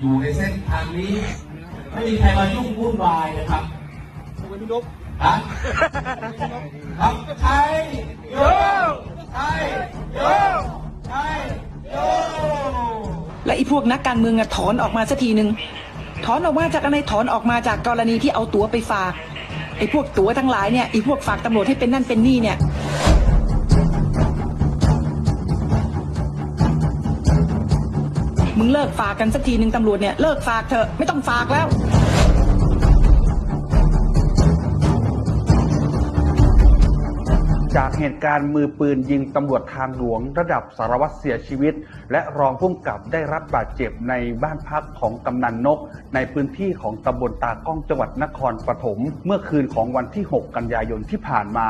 อยู่ในเส้นทางนี้ ไม่มีใครมายุ่งวุ่นวายนะครับฮะครับใช่โยใช่โยใช่โยและไอ้พวกนักการเมืองอะถอนออกมาสักทีหนึ่งถอนออกมาจากอะไรถอนออกมาจากกรณีที่เอาตั๋วไปฝากไอ้พวกตั๋วทั้งหลายเนี่ยไอ้พวกฝากตำรวจให้เป็นนั่นเป็นนี่เนี่ย มึงเลิกฝากกันสักทีหนึ่งตำรวจเนี่ยเลิกฝากเถอะไม่ต้องฝากแล้ว จากเหตุการณ์มือปืนยิงตำรวจทางหลวงระดับสารวัตรเสียชีวิต และรองผู้กำกับได้รับบาดเจ็บในบ้านพักของกำนันนก ในพื้นที่ของตำบลตากล้องจังหวัดนครปฐมเมื่อคืนของวันที่ 6 กันยายนที่ผ่านมา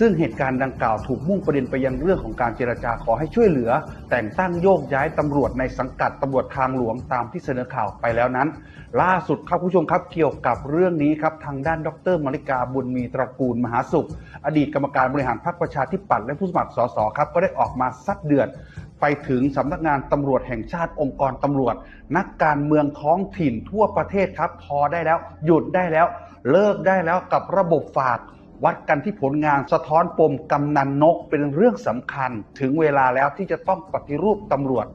ซึ่งเหตุการณ์ดังกล่าวถูกมุ่งประเด็นไปยังเรื่องของการเจรจาขอให้ช่วยเหลือ แต่งตั้งโยกย้ายตำรวจในสังกัดตำรวจทางหลวงตามที่เสนอข่าวไปแล้วนั้น ล่าสุดครับคุณผู้ชมครับเกี่ยวกับเรื่องนี้ครับทางด้านดรมาริกาบุญมีตระกูลมหาสุข อดีตกรรมการบริหารพรรคประชาธิปัตย์และผู้สมัครสสครับก็ได้ออกมาซัดเดือดไปถึงสำนักงานตำรวจแห่งชาติองค์กรตำรวจ นักการเมืองท้องถิ่นทั่วประเทศครับ พอได้แล้ว หยุดได้แล้ว เลิกได้แล้วกับระบบฝาก วัดกันที่ผลงานสะท้อนปมกำนันนกเป็นเรื่องสำคัญ ถึงเวลาแล้วที่จะต้องปฏิรูปตำรวจ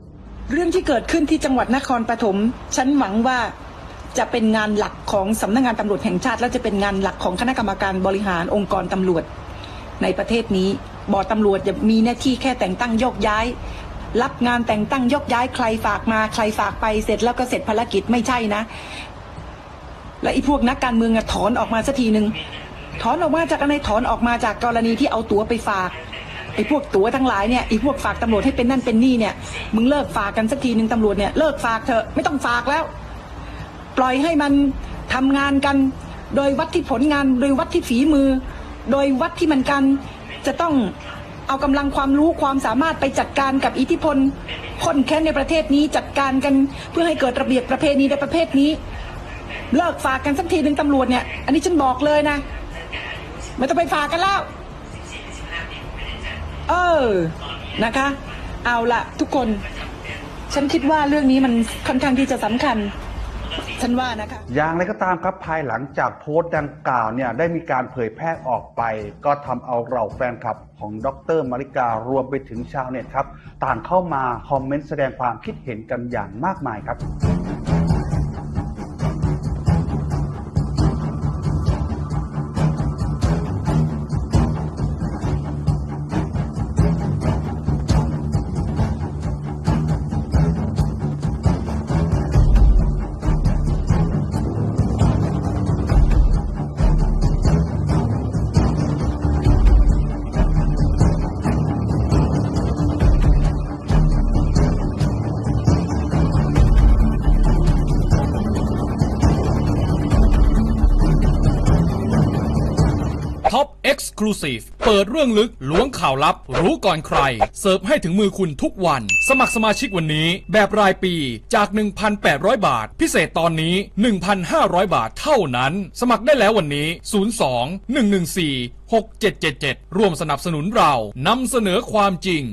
เรื่องที่เกิดขึ้นที่จังหวัดนครปฐมฉันหวังว่าจะเป็นงานหลักของสำนักงานตำรวจแห่งชาติ และจะเป็นงานหลักของคณะกรรมการบริหารองค์กรตำรวจ ในประเทศนี้บอร์ดตำรวจจะมีหน้าที่แค่แต่งตั้งโยกย้าย รับงานแต่งตั้งยกย้ายใครฝากมาใครฝากไปเสร็จแล้วก็เสร็จภารกิจไม่ใช่นะ และไอ้พวกนักการเมืองอะถอนออกมาสักทีหนึ่ง ถอนออกมาจากอะไรถอนออกมาจากกรณีที่เอาตั๋วไปฝากไอ้พวกตั๋วทั้งหลายเนี่ยไอ้พวกฝากตำรวจให้เป็นนั่นเป็นนี่เนี่ย มึงเลิกฝากกันสักทีหนึ่งตำรวจเนี่ยเลิกฝากเถอะไม่ต้องฝากแล้ว ปล่อยให้มันทำงานกัน โดยวัดที่ผลงาน โดยวัดที่ฝีมือ โดยวัดที่มันกันจะต้องเอากำลังความรู้ความสามารถไปจัดการกับอิทธิพลคนแค้นในประเทศนี้จัดการกันเพื่อให้เกิดระเบียบประเพณีในประเภทนี้ เลิกฝากกันสักทีหนึ่งตำรวจเนี่ย อันนี้ฉันบอกเลยนะ ไม่ต้องไปฝากกันแล้ว เออ นะคะ เอาละทุกคน ฉันคิดว่าเรื่องนี้มันค่อนข้างที่จะสำคัญ ฉันว่านะคะ อย่างไรก็ตามครับภายหลังจากโพสต์ดังกล่าวเนี่ยได้มีการเผยแพร่ออกไป ก็ทำเอาเราแฟนคลับของดรมาริการวมไปถึงชาวเน็ตครับ ต่างเข้ามาคอมเมนต์แสดงความคิดเห็นกันอย่างมากมายครับ ท็อปเอ็กซ์คลูซีฟเปิดเรื่องลึกล้วงข่าวลับ รู้ก่อนใคร เสิร์ฟให้ถึงมือคุณทุกวัน สมัครสมาชิกวันนี้ แบบรายปีจาก 1,800 บาท พิเศษตอนนี้ 1,500 บาทเท่านั้น สมัครได้แล้ววันนี้ 02 114 6777 ร่วมสนับสนุนเรานำเสนอความจริง